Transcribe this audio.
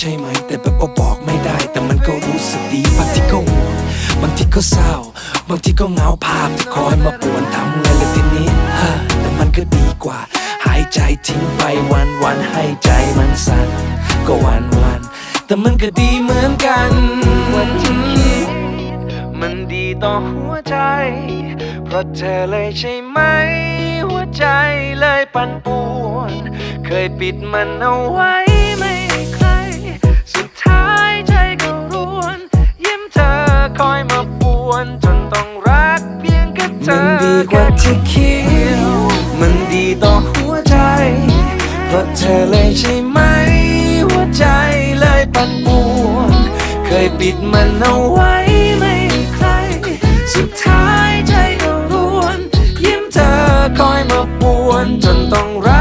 ใช่ไหม แต่แบบว่าบอกไม่ได้ แต่มันก็รู้สึกดีบางทีก็ห่วงบางทีก็เศร้า บางทีก็เงาภาพที่คอยมาปวนทำไงละทีนี้ฮะแต่มันก็ดีกว่า หายใจทิ้งไปวันวันให้ใจมันสั่นก็วันวันแต่มันก็ดีเหมือนกันวันที่คิดมันดีต่อหัวใจ เพราะเธอเลยใช่ไหม หัวใจเลยปั่นป่วน เคยปิดมันเอาไว้ ดีกว่าที่คิด มันดีต่อหัวใจ เพราะเธอเลยใช่ไหม หัวใจเลยปั่นป่วนเคยปิดมันเอาไว้ไม่ใคร สุดท้ายใจก็รวน ยิ้มเธอคอยมาปวนจนต้องรัก